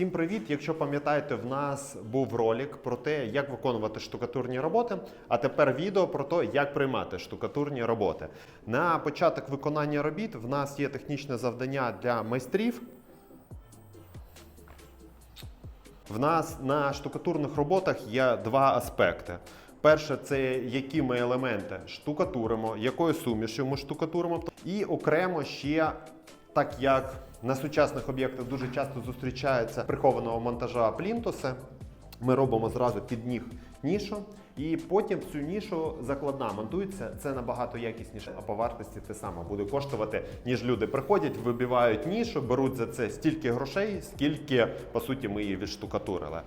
Всім привіт! Якщо пам'ятаєте, в нас був ролик про те, як виконувати штукатурні роботи. А тепер відео про те, як приймати штукатурні роботи. На початок виконання робіт в нас є технічне завдання для майстрів. В нас на штукатурних роботах є два аспекти. Перше, це які ми елементи штукатуримо, якою сумішю ми штукатуримо. І окремо ще, так як на сучасних об'єктах дуже часто зустрічається прихованого монтажа плінтуси, ми робимо зразу під ніг нішу, і потім цю нішу закладна монтується. Це набагато якісніше, а по вартості те саме буде коштувати, ніж люди приходять, вибивають нішу, беруть за це стільки грошей, скільки по суті ми її відштукатурили.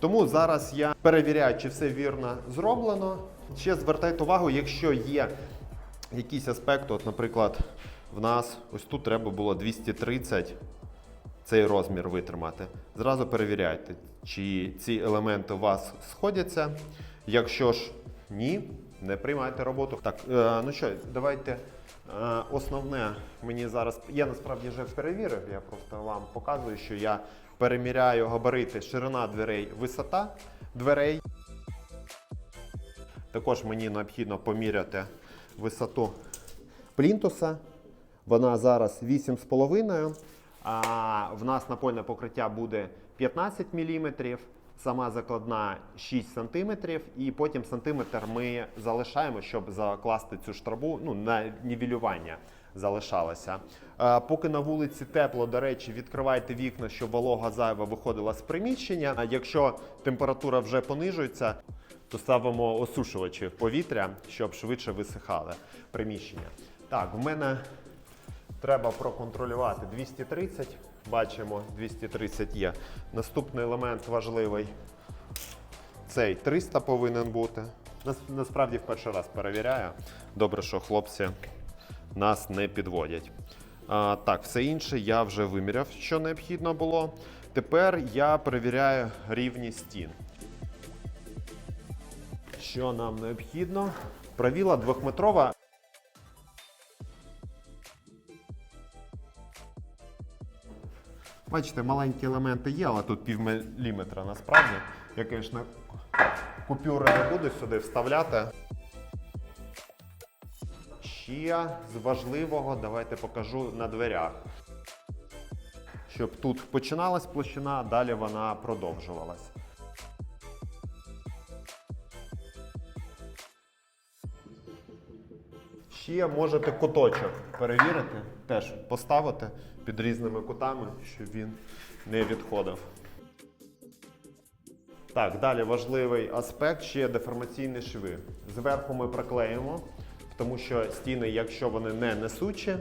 Тому зараз я перевіряю, чи все вірно зроблено. Ще звертайте увагу, якщо є якийсь аспект, от, наприклад, в нас ось тут треба було 230 цей розмір витримати. Зразу перевіряйте, чи ці елементи у вас сходяться. Якщо ж ні, не приймайте роботу. Так, е, ну що, давайте. е, Основне мені зараз. Я насправді вже перевірив, я просто вам показую, що я переміряю габарити, ширина дверей, висота дверей. Також мені необхідно поміряти висоту плінтуса. Вона зараз 8,5. А в нас напольне покриття буде 15 мм, сама закладна 6 см, і потім сантиметр ми залишаємо, щоб закласти цю штрабу ну, на нівелювання залишалося. А, поки на вулиці тепло, до речі, відкривайте вікна, щоб волога зайва виходила з приміщення. А якщо температура вже понижується, то ставимо осушувачі повітря, щоб швидше висихали приміщення. Так, в мене треба проконтролювати 230. Бачимо, 230 є. Наступний елемент важливий. Цей 300 повинен бути. Нас- Насправді в перший раз перевіряю. Добре, що хлопці нас не підводять. А, так, все інше я вже виміряв, що необхідно було. Тепер я перевіряю рівність стін. Що нам необхідно? Правіла двохметрова. Бачите, маленькі елементи є, але тут пів міліметра насправді. Я, звісно, купюри не буду сюди вставляти. Ще з важливого давайте покажу на дверях. Щоб тут починалась площина, далі вона продовжувалась. Ще можете куточок перевірити, теж поставити під різними кутами, щоб він не відходив. Так, далі важливий аспект ще деформаційні шви. Зверху ми приклеїмо, тому що стіни, якщо вони не несучі,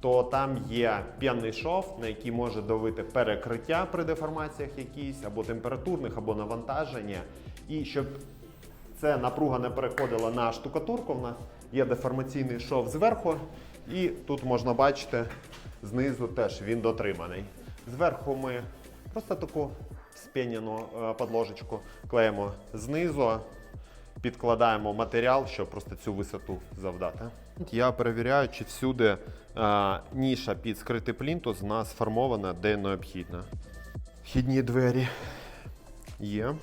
то там є п'яний шов, на який може давити перекриття при деформаціях якісь, або температурних, або навантаження. І щоб це напруга не переходила на штукатурку, в нас є деформаційний шов зверху, і тут можна бачити, знизу теж він дотриманий. Зверху ми просто таку спеняну е, подложечку клеїмо знизу, підкладаємо матеріал, щоб просто цю висоту завдати. Я перевіряю, чи всюди е, ніша під скритий плінтус в нас сформована, де необхідно. Вхідні двері є.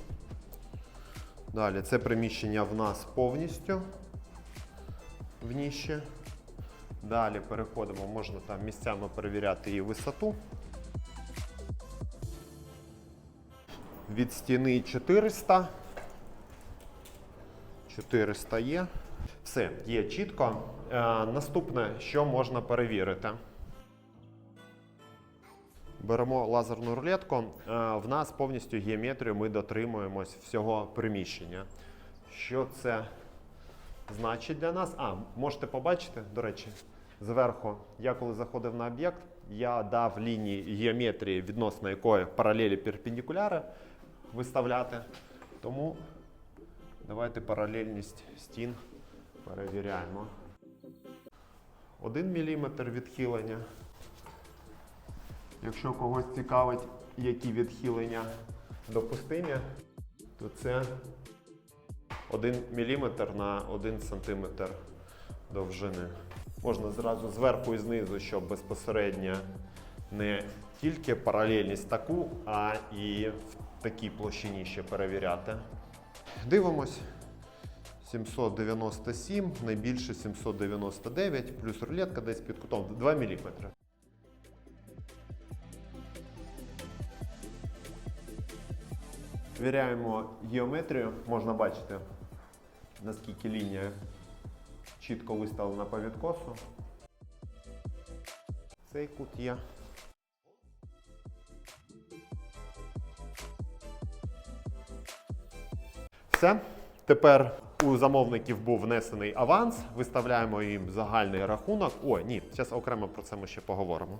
Далі це приміщення в нас повністю в ніші. Далі переходимо, можна там місцями перевіряти її висоту. Від стіни 400. 400 є. Все, є чітко. Е, наступне, що можна перевірити. Беремо лазерну рулетку. Е, В нас повністю геометрію ми дотримуємось всього приміщення. Що це значить для нас? А, можете побачити, до речі, зверху, я коли заходив на об'єкт, я дав лінії геометрії, відносно якої паралелі перпендикуляри виставляти. Тому давайте паралельність стін перевіряємо. 1 мм відхилення. Якщо когось цікавить, які відхилення допустимі, то це 1 мм на 1 см довжини. Можна зразу зверху і знизу, щоб безпосередньо не тільки паралельність таку, а і в такій площині ще перевіряти. Дивимось. 797, найбільше 799, плюс рулетка десь під кутом 2 мм. Звіряємо геометрію, можна бачити, наскільки лінія чітко виставлена по відкосу. Цей кут є. Все. Тепер у замовників був внесений аванс. Виставляємо їм загальний рахунок. О, ні, зараз окремо про це ми ще поговоримо.